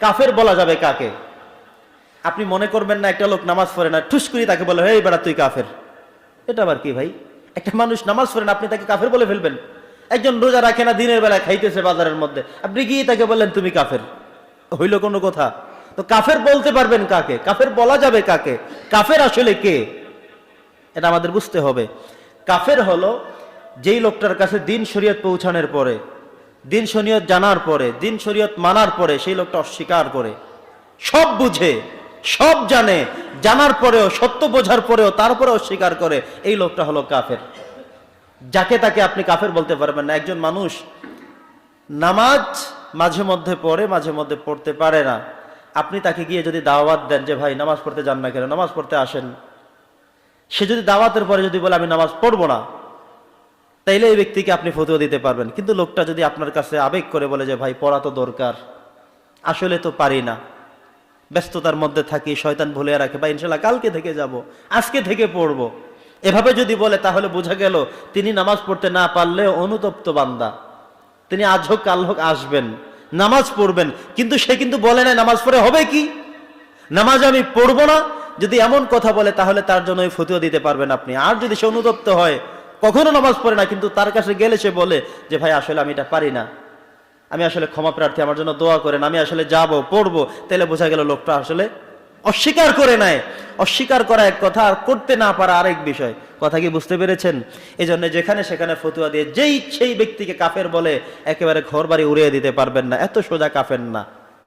কাফের বলা যাবে কাকে? আপনি মনে করবেন না একটা লোক নামাজ পড়ে না, ঠুস করি তাকে বলে এই বেড়া, তুই কাফের? এটা আবার কি ভাই? একটা মানুষ নামাজ পড়ে না, আপনি তাকে কাফের বলে ফেলবেন। একজন রোজা রাখে না, দিনের বেলা খাইতেছে বাজারের মধ্যে। আপনি গিয়ে তাকে বললেন, তুমি কাফের? হইল কোনো কথা। তো কাফের বলতে পারবেন কাকে? কাফের বলা যাবে কাকে? কাফের আসলে কে? এটা আমাদের বুঝতে হবে। কাফের হলো যেই লোকটার কাছে দিন শরীয়ত পৌঁছানোর পরে দিন শরীয়ত জানার পরে, দিন শরীয়ত মানার পরে সেই লোকটা অস্বীকার করে। সব বুঝে, সব জানে, জানার পরেও, সত্য বোঝার পরেও তারপরে অস্বীকার করে, এই লোকটা হলো কাফের। যাকে তাকে আপনি কাফের বলতে পারবেন না। একজন মানুষ নামাজ মাঝে মধ্যে পড়ে, মাঝে মধ্যে পড়তে পারে না। আপনি তাকে গিয়ে যদি দাওয়াত দেন যে, ভাই, নামাজ পড়তে যান না কেন? নামাজ পড়তে আসেন। সে যদি দাওয়াতের পরে যদি বলে, আমি নামাজ পড়ব না। তাইলে এই ব্যক্তিকে আপনি ফতুয়া দিতে পারবেন। কিন্তু লোকটা যদি আপনার কাছে আবেগ করে বলে যে, ভাই, পড়া তো দরকার, আসলে তো পারি না। ব্যস্ততার মধ্যে থাকি, শয়তান ভুলে রাখে, বা ইনশাল্লাহ কালকে থেকে যাব, আজকে থেকে পড়ব। এভাবে যদি বলে, তাহলে বোঝা গেল তিনি নামাজ পড়তে না পারলে অনুতপ্ত বান্দা। তিনি আজ হোক, কাল হোক আসবেন, নামাজ পড়বেন, কিন্তু সে কিন্তু বলে না নামাজ পড়ে হবে কি? নামাজ আমি পড়ব না। যদি এমন কথা বলে, তাহলে তার জন্য ফতুয়া দিতে পারবেন আপনি। আর যদি সে অনুতপ্ত হয় কখনো নামাজ পড়ে না, কিন্তু তার কাছে গেলে সে বলে যে, ভাই, আসলে আমি এটা পারি না। আমি আসলে ক্ষমা প্রার্থী, আমার জন্য দোয়া করেন, আমি আসলে যাব, পড়ব। তাহলে বোঝা গেল লোকটা আসলে অস্বীকার করে নেয় অস্বীকার করা এক কথা, আর করতে না পারা আরেক বিষয়। কথা কি বুঝতে পেরেছেন? এই জন্য যেখানে সেখানে ফতুয়া দিয়ে যেই সেই ব্যক্তিকে কাফের বলে, একেবারে ঘর বাড়ি উড়িয়ে দিতে পারবেন না। এত সোজা কাফের না।